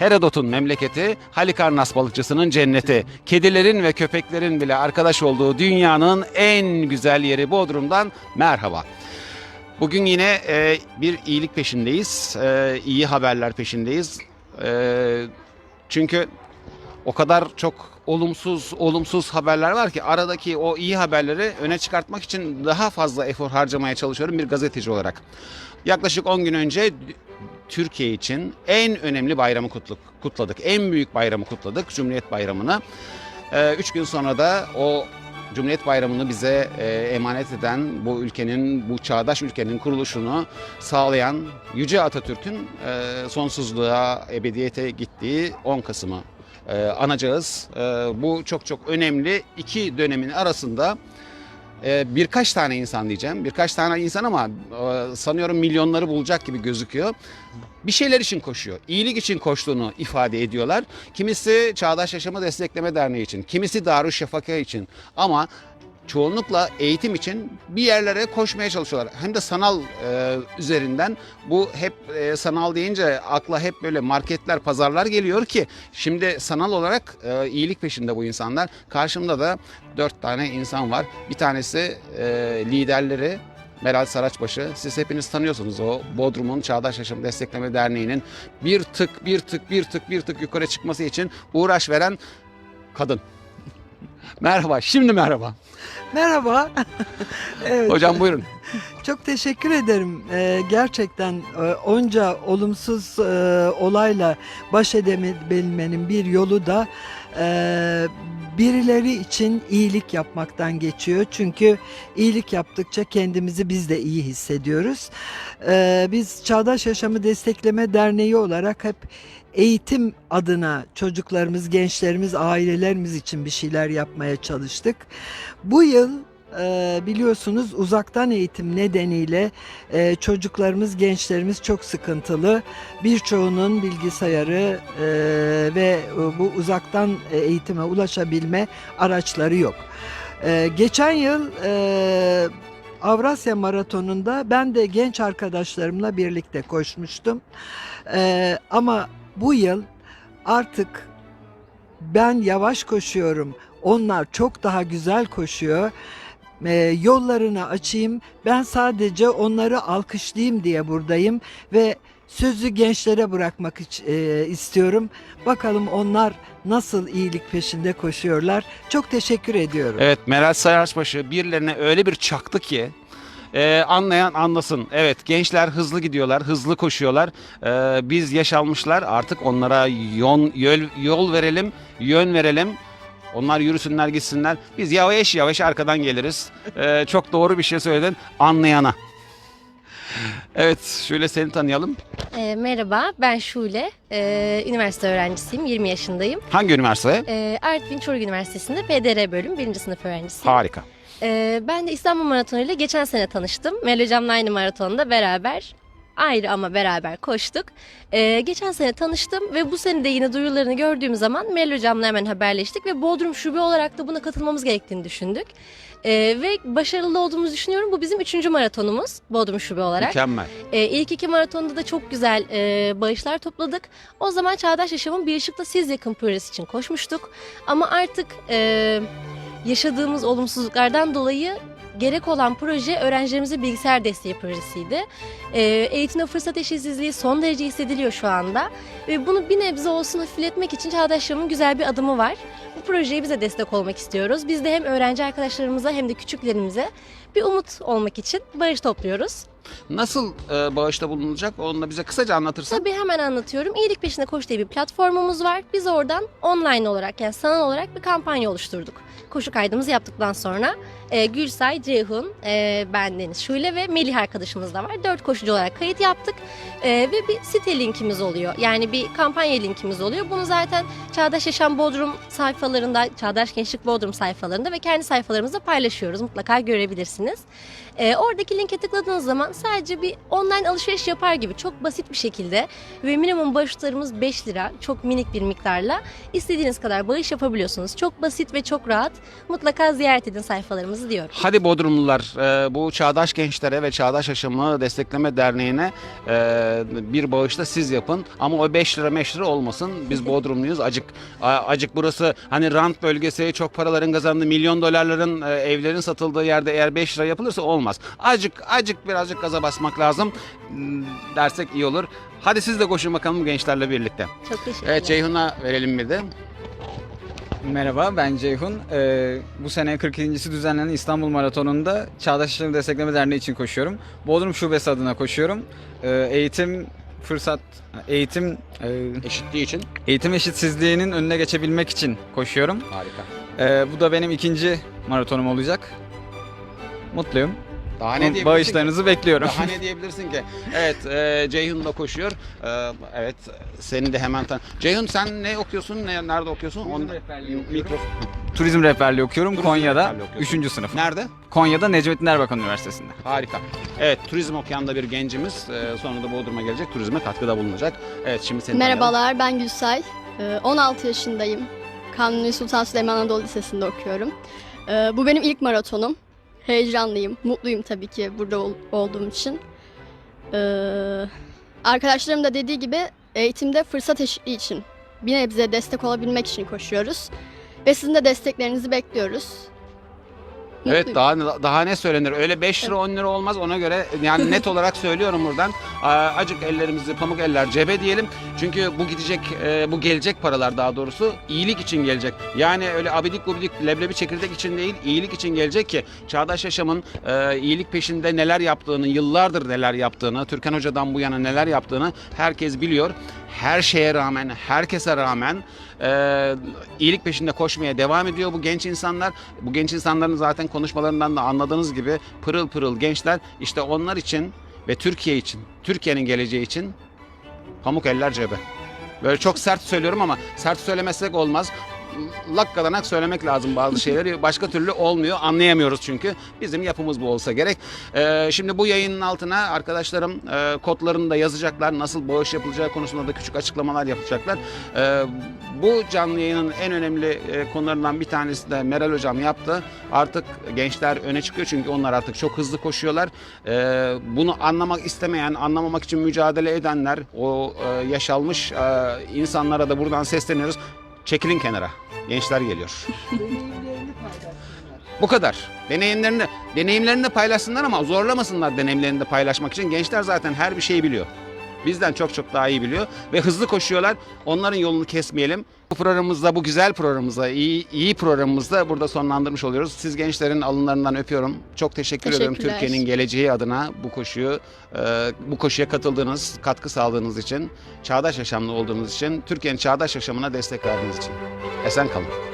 Herodot'un memleketi, Halikarnas balıkçısının cenneti, kedilerin ve köpeklerin bile arkadaş olduğu dünyanın en güzel yeri Bodrum'dan merhaba. Bugün yine e, bir iyilik peşindeyiz, e, iyi haberler peşindeyiz. E, çünkü o kadar çok olumsuz olumsuz haberler var ki aradaki o iyi haberleri öne çıkartmak için daha fazla efor harcamaya çalışıyorum bir gazeteci olarak. Yaklaşık 10 gün önce Türkiye için en önemli bayramı kutladık. En büyük bayramı kutladık, Cumhuriyet Bayramı'nı. 3 gün sonra da o Cumhuriyet Bayramı'nı bize e, emanet eden bu ülkenin, bu çağdaş ülkenin kuruluşunu sağlayan Yüce Atatürk'ün e, sonsuzluğa, ebediyete gittiği 10 Kasım'ı e, anacağız. Bu çok çok önemli iki dönemin arasında birkaç tane insan diyeceğim. Birkaç tane insan ama e, sanıyorum milyonları bulacak gibi gözüküyor. Bir şeyler için koşuyor. İyilik için koştuğunu ifade ediyorlar. Kimisi Çağdaş Yaşamı Destekleme Derneği için, kimisi Darüşşafaka için. Ama çoğunlukla eğitim için bir yerlere koşmaya çalışıyorlar. Hem de sanal e, üzerinden. Bu hep e, sanal deyince akla hep böyle marketler, pazarlar geliyor ki şimdi sanal olarak e, iyilik peşinde bu insanlar. Karşımda da dört tane insan var. Bir tanesi e, liderleri Meral Saraçbaşı. Siz hepiniz tanıyorsunuz o Bodrum'un Çağdaş Yaşam Destekleme Derneği'nin bir tık bir tık bir tık bir tık yukarı çıkması için uğraş veren kadın. Merhaba, şimdi merhaba. Merhaba. evet, Hocam buyurun. çok teşekkür ederim. Ee, gerçekten e, onca olumsuz e, olayla baş edebilmenin bir yolu da e, birileri için iyilik yapmaktan geçiyor. Çünkü iyilik yaptıkça kendimizi biz de iyi hissediyoruz. Ee, biz Çağdaş Yaşamı Destekleme Derneği olarak hep eğitim adına çocuklarımız, gençlerimiz, ailelerimiz için bir şeyler yapmaya çalıştık. Bu yıl e, biliyorsunuz uzaktan eğitim nedeniyle e, çocuklarımız, gençlerimiz çok sıkıntılı. Birçoğunun bilgisayarı e, ve bu uzaktan eğitime ulaşabilme araçları yok. E, geçen yıl e, Avrasya Maratonu'nda ben de genç arkadaşlarımla birlikte koşmuştum. E, ama bu yıl artık ben yavaş koşuyorum. Onlar çok daha güzel koşuyor. E, yollarını açayım. Ben sadece onları alkışlayayım diye buradayım ve sözü gençlere bırakmak e, istiyorum. Bakalım onlar nasıl iyilik peşinde koşuyorlar. Çok teşekkür ediyorum. Evet Meral Saraçbaşı birilerine öyle bir çaktı ki e, anlayan anlasın. Evet gençler hızlı gidiyorlar, hızlı koşuyorlar. E, biz yaş almışlar artık onlara yol, yol, yol verelim, yön verelim. Onlar yürüsünler gitsinler. Biz yavaş yavaş arkadan geliriz. E, çok doğru bir şey söyledin anlayana. Evet şöyle seni tanıyalım. E, merhaba, ben Şule. E, üniversite öğrencisiyim, 20 yaşındayım. Hangi üniversite? E, Artvin Çoruh Üniversitesi'nde PDR bölüm 1. sınıf öğrencisiyim. Harika. E, ben de İstanbul Maratonu ile geçen sene tanıştım. Mel Hocam'la aynı maratonda beraber, ayrı ama beraber koştuk. E, geçen sene tanıştım ve bu sene de yine duyurularını gördüğüm zaman Mel Hocam'la hemen haberleştik ve Bodrum Şube olarak da buna katılmamız gerektiğini düşündük. E, ve başarılı olduğumuzu düşünüyorum. Bu bizim üçüncü maratonumuz Bodrum Şube olarak. Mükemmel. E, ilk iki maratonda da çok güzel e, bağışlar topladık. O zaman Çağdaş Yaşam'ın Bir Işıkla Siz Yakın projesi için koşmuştuk. Ama artık e, yaşadığımız olumsuzluklardan dolayı gerek olan proje öğrencilerimize bilgisayar desteği projesiydi. E, eğitimde fırsat eşitsizliği son derece hissediliyor şu anda. Ve bunu bir nebze olsun hafifletmek için Çağdaş Yaşam'ın güzel bir adımı var. Bu projeye bize destek olmak istiyoruz. Biz de hem öğrenci arkadaşlarımıza hem de küçüklerimize bir umut olmak için bağış topluyoruz. Nasıl e, bağışta bulunacak onu da bize kısaca anlatırsan. Tabii hemen anlatıyorum. İyilik Peşinde Koş diye bir platformumuz var. Biz oradan online olarak yani sanal olarak bir kampanya oluşturduk. Koşu kaydımızı yaptıktan sonra e, Gülsay, Ceyhun, e, ben Deniz Şule ve Melih arkadaşımız da var. Dört koşucu olarak kayıt yaptık E, ve bir site linkimiz oluyor. Yani bir kampanya linkimiz oluyor. Bunu zaten Çağdaş Yaşam Bodrum sayfalarında, Çağdaş Gençlik Bodrum sayfalarında ve kendi sayfalarımızda paylaşıyoruz. Mutlaka görebilirsiniz. Ee, oradaki linke tıkladığınız zaman sadece bir online alışveriş yapar gibi çok basit bir şekilde ve minimum bağış tutarımız 5 lira çok minik bir miktarla istediğiniz kadar bağış yapabiliyorsunuz. Çok basit ve çok rahat. Mutlaka ziyaret edin sayfalarımızı diyorum. Hadi Bodrumlular e, bu Çağdaş Gençlere ve Çağdaş Yaşamı Destekleme Derneği'ne e, bir bağışta siz yapın. Ama o 5 lira 5 lira olmasın. Biz Bodrumluyuz. Acık acık burası hani rant bölgesi çok paraların kazandığı milyon dolarların e, evlerin satıldığı yerde eğer 5 lira yapılırsa olmaz. Acık acık birazcık gaza basmak lazım Hmm, dersek iyi olur. Hadi siz de koşun bakalım gençlerle birlikte. Çok teşekkürler. Evet Ceyhun'a verelim bir de. Merhaba ben Ceyhun. Ee, bu sene 42.si düzenlenen İstanbul Maratonu'nda Çağdaş Yaşam Destekleme Derneği için koşuyorum. Bodrum Şubesi adına koşuyorum. Ee, eğitim fırsat eğitim e, Eşitliği için. eğitim eşitsizliğinin önüne geçebilmek için koşuyorum. Harika. Ee, bu da benim ikinci maratonum olacak. Mutluyum. Daha ne diyebilirsin ki? Bağışlarınızı bekliyorum. Daha ne diyebilirsin ki? Evet, e, Ceyhun da koşuyor. E, evet, seni de hemen tan. Ceyhun sen ne okuyorsun? Ne, nerede okuyorsun? Turizm Onda- rehberliği okuyorum. Turizm rehberliği okuyorum Turizm Konya'da rehberliği okuyorsun. 3. sınıf. Nerede? Konya'da Necmettin Erbakan Üniversitesi'nde. Harika. Evet, turizm okuyan da bir gencimiz. E, sonra da Bodrum'a gelecek, turizme katkıda bulunacak. Evet, şimdi seni tanıyalım. Merhabalar ben Gülsay. Ee, 16 yaşındayım. Kanuni Sultan Süleyman Anadolu Lisesi'nde okuyorum. Ee, Bu benim ilk maratonum. Heyecanlıyım, mutluyum tabii ki burada ol- olduğum için. Ee, Arkadaşlarım da dediği gibi eğitimde fırsat eşitliği için bir nebze destek olabilmek için koşuyoruz. Ve sizin de desteklerinizi bekliyoruz. Evet daha daha ne söylenir? Öyle 5 lira 10 lira olmaz ona göre yani net olarak söylüyorum buradan. Acık ellerimizi pamuk eller cebe diyelim. Çünkü bu gidecek e, bu gelecek paralar daha doğrusu iyilik için gelecek. Yani öyle abidik gubidik leblebi çekirdek için değil iyilik için gelecek ki Çağdaş Yaşam'ın e, iyilik peşinde neler yaptığını yıllardır neler yaptığını Türkan Hoca'dan bu yana neler yaptığını herkes biliyor. Her şeye rağmen herkese rağmen e, iyilik peşinde koşmaya devam ediyor bu genç insanlar. Bu genç insanların zaten konuşmalarından da anladığınız gibi pırıl pırıl gençler işte onlar için ve Türkiye için, Türkiye'nin geleceği için pamuk eller cebe. Böyle çok sert söylüyorum ama sert söylemesek olmaz. Lakkadanak söylemek lazım bazı şeyleri. Başka türlü olmuyor. Anlayamıyoruz çünkü. Bizim yapımız bu olsa gerek. Ee, şimdi bu yayının altına arkadaşlarım e, kodlarını da yazacaklar. Nasıl bağış yapılacağı konusunda da küçük açıklamalar yapacaklar. Ee, bu canlı yayının en önemli e, konularından bir tanesi de Meral Hocam yaptı. Artık gençler öne çıkıyor çünkü onlar artık çok hızlı koşuyorlar. Ee, bunu anlamak istemeyen, anlamamak için mücadele edenler, o e, yaşalmış e, insanlara da buradan sesleniyoruz. Çekilin kenara. Gençler geliyor. Bu kadar. Deneyimlerini, deneyimlerini de paylaşsınlar ama zorlamasınlar deneyimlerini de paylaşmak için. Gençler zaten her bir şeyi biliyor. Bizden çok çok daha iyi biliyor ve hızlı koşuyorlar. Onların yolunu kesmeyelim. Bu programımızda, bu güzel programımızda, iyi, iyi programımızda burada sonlandırmış oluyoruz. Siz gençlerin alınlarından öpüyorum. Çok teşekkür ediyorum. Türkiye'nin geleceği adına bu koşuyu, e, bu koşuya katıldığınız, katkı sağladığınız için, çağdaş yaşamlı olduğunuz için, Türkiye'nin çağdaş yaşamına destek verdiğiniz için. Esen kalın.